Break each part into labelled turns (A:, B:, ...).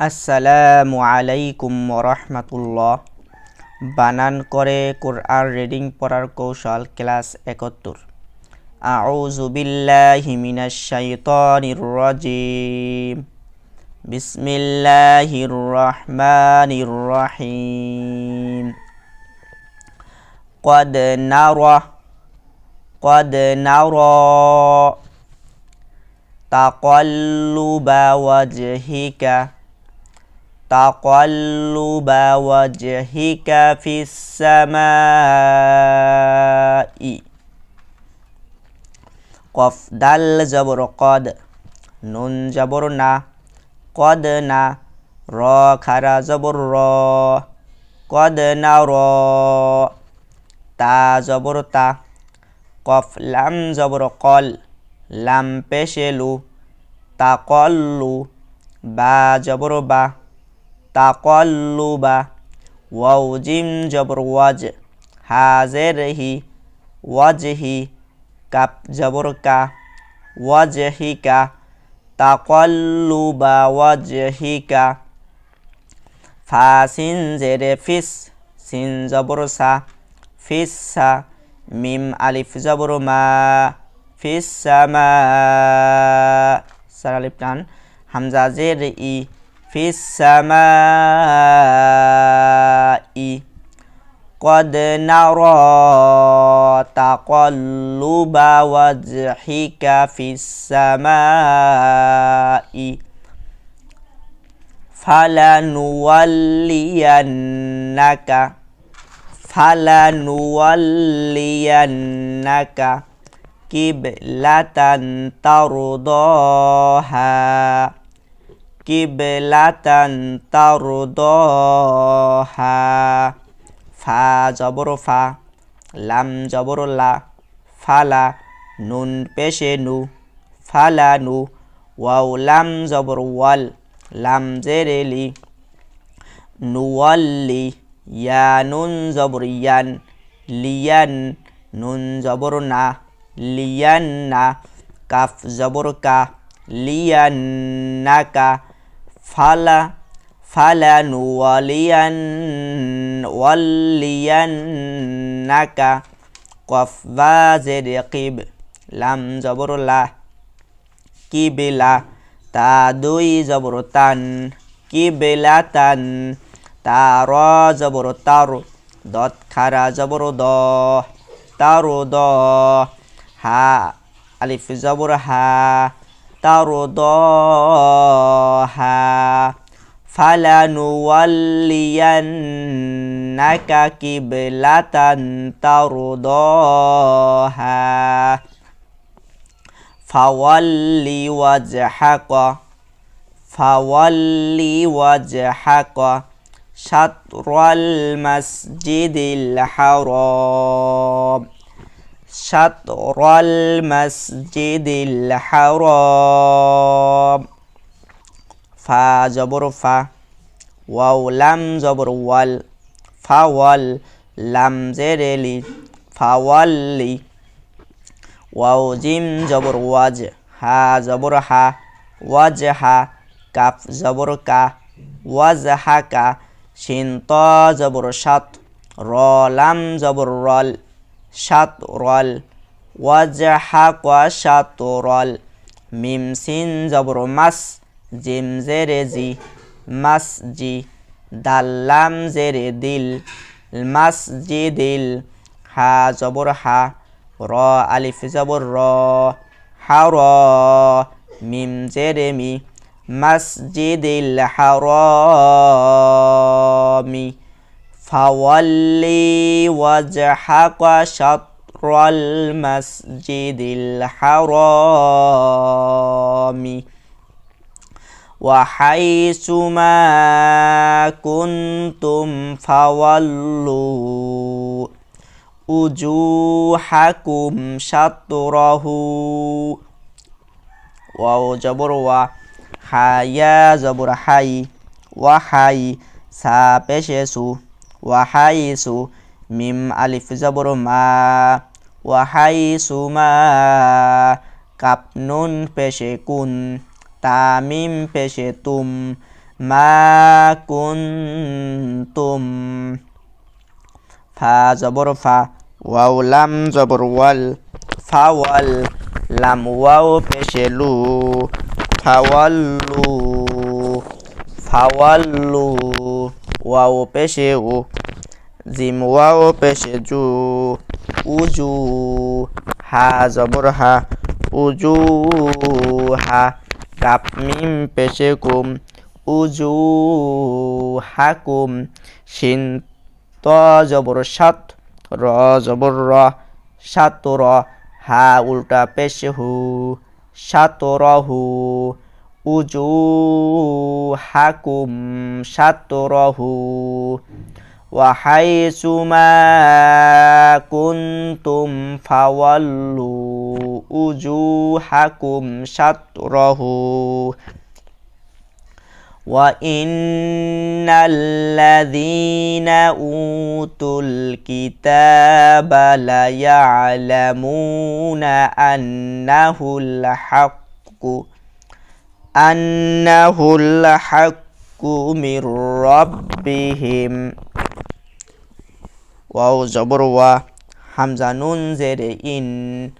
A: আসসালামু আলাইকুম রহমতুল্লাহ বানান করে কোরআন রিডিং পড়ার কৌশল ক্লাস একাত্তর আউযু বিল্লাহি মিনাশ শাইতানির রাজিম বিসমিল্লাহির রহমানির রহিম قد نرى قد نرى تقلب وجهك تقلب وجهك في السماء. قف دل جبر قد نون جبرنا قدنا را خرا جبر را قدنا را تا جبر تا. قف لم جبر قل لم پشلو تقلو با جبر با. تقلب. واو جيم جبر وجه حاضره وجهي كاب جبر كا وجهك تقلب. وجهك فاسين زر فيس سين جبر سا. فيس ميم ألف جبر ما. في السماء سر ألف حمزة زير إي في السماء. قد نرى تقلب وجهك في السماء. فلنولينك فلنولينك قبلة ترضاها. কিবলাতান তারদহা। ফা জবর ফা, লাম জবর লা, ফালা নুন পেশে নু, ফালা নু, ওয়াও লাম জবর ওয়াল, লাম জেরেলি নুয়াল্লি ইয়া নুন জবর ইয়ান, লিয়ান নুন জবর না, লিয়ান না, কাফ জবর কা লিয়ান্নাকা ফালা ফালা নুয়ালিয়ান ওয়ালিয়ান নাকা কফ বা জের কিব, লাম জবর লা, কিবিলা, তা দুই জবর তান, কিবিলা তান তার জবর তার, দত খারা জবর দ, তারো দ, হা, আলিফ জবর হা ترضاها فلنولينك قبلة ترضاها. فول وجهك فول وجهك شطر المسجد الحرام. شطر المسجد الحرام ফা জবর ফা ওয়াও লাম জবর ওয়াল ফাওয়াল লাম জেরেলি ফাওয়াল্লি ওয়াও জিম জবর ওয়াজ হা জবর হা ওয়াজ হা কাফ জবর কা ওয়াজ হা কা শিন ত জবর সাত র লাম জবর রল সাত রল ওয়াজ হা কা সাত রল মিম সিন জবর মাস, জিম জেরে জি, মাস জি দাল্লাম জেরে দিল, মাস জি দিল। হা জবর হা, র আলিফ জবর র, হা র, মিম জেরে মি মসজিদিল হারামি فولي وجهك شطر المسجد الحرام وحيث ما كنتم فولوا وجوهكم شطره وجبر وحيا زبر حي وحي سابشسو সু ওয়াহাই সু মিম আলিফ জবর মা ওয়াহাই সুমা কাপ নুন পেশে কুন তামিম পেশে তুম, মা কুন্তুম ফা জবর ফা, ওয়াও লাম জবর ওয়াল ফাওয়াল লাম ওয়াও পেশেলু ফাওয়াল্লু ফাওয়াল্লু ওয়াও পেশে ও জিম ওয়াও পেশে জু উজু হা জবর হা উজু হা কাপ মিম পেশে কুম উজু হাকুম শিন ত জবর সাত র জবর র সাত র হা উল্টা পেশ হু সাত রহু وجوهكم شطره وحيث ما كنتم فولوا وجوهكم شطره وإن الذين أوتوا الكتاب ليعلمون أنه الحق أنه الحق من ربهم واو زبر و حمزة نون زر إن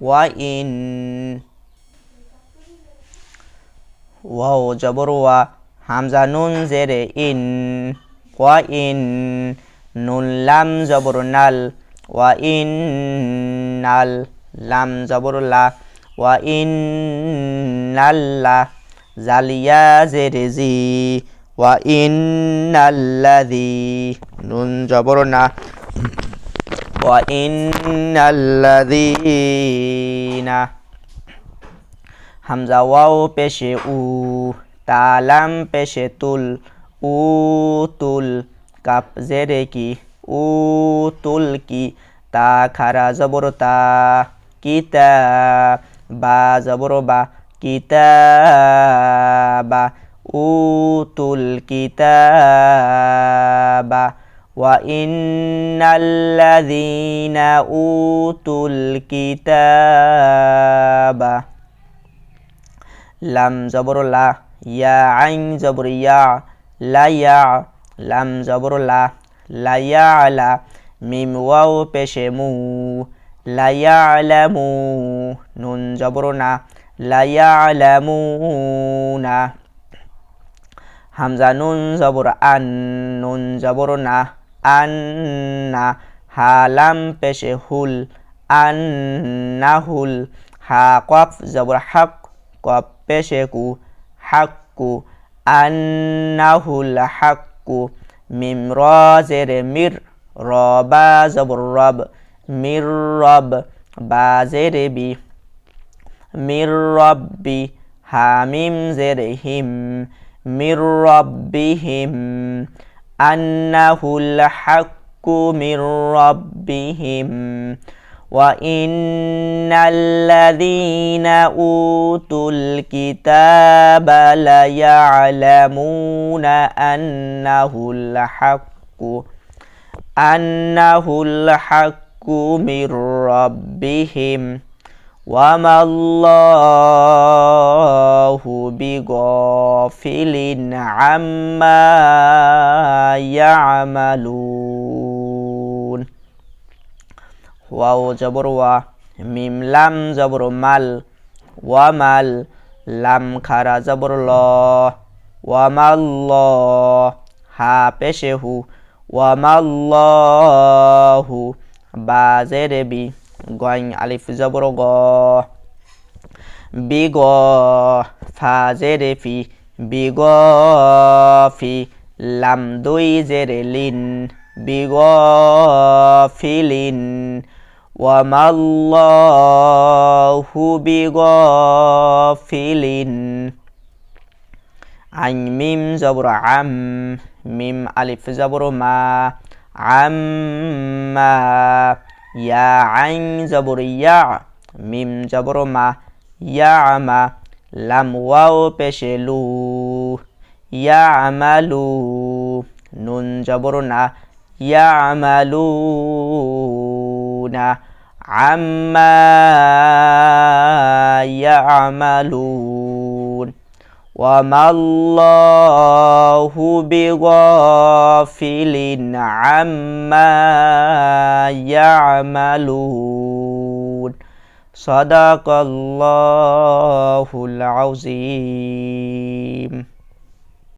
A: وإن واو زبر و হামজা নুন জেরে ইন ওয়া ইন নুন লাম জবর নাল ওয়া ইন নাল লাম জবর লা ওয়া ইন নাল্লা জালিয়া জেরে জি ওয়া ইন নাল্লাদি নুন জবর না, ওয়া ইন নাল্লাদিনা হামজা ওয়াও পেশে উ, তালাম পেশে তুল, উ তুল, কাপ জেরে কি, উ তুল কি, তা খারা জবর তা কিতা বা জবর বা الكتاب أوتوا الكتاب. وإن الذين أوتوا الكتاب لم زبر لا يا عين زبر يا لا يا لم زبر لا لا يا لا ميم واو بشمو. لا يعلمو نون زبرنا. লাইয়া আলামু না হামজা নুন জবর, আন নুন জবর না। আন হালাম পেশে হুল আন না হুল। হা কফ জবর, হাক কফ পেশে কু, হাক্কু। আন্নাহুল হাক্কু। মিম র জেরে মির, রবা জবর রব। মির রব বা জেরে বি। من ربي حميم زرهم من ربهم أنه الحق من ربهم وإن الذين أوتوا الكتاب ليعلمون أنه الحق أنه الحق من ربهم وما الله بغافل عما يعملون ওয়াও জবর ওয়া মিম লাম জবর মাল ওয়া মাল লাম খারা জবর ল ওয়ামাল ল হা পেশে হু ওয়ামাল্লাহু বা জেরে বি গইং আলিফ জবর গ বি গ ফা জেরে ফি বি গ ফি লাম দুই জেরে লিন বি গ ফিলিন وما الله بغافل عن ميم زبر عم ميم ألف زبر ما عما يا عين زبر يا ميم زبر ما يعمى لم واو পেশেলু ইয়ামালু নুন জবরনা ইয়ামালুনা عما يعملون وما الله بغافل عما يعملون صدق الله العظيم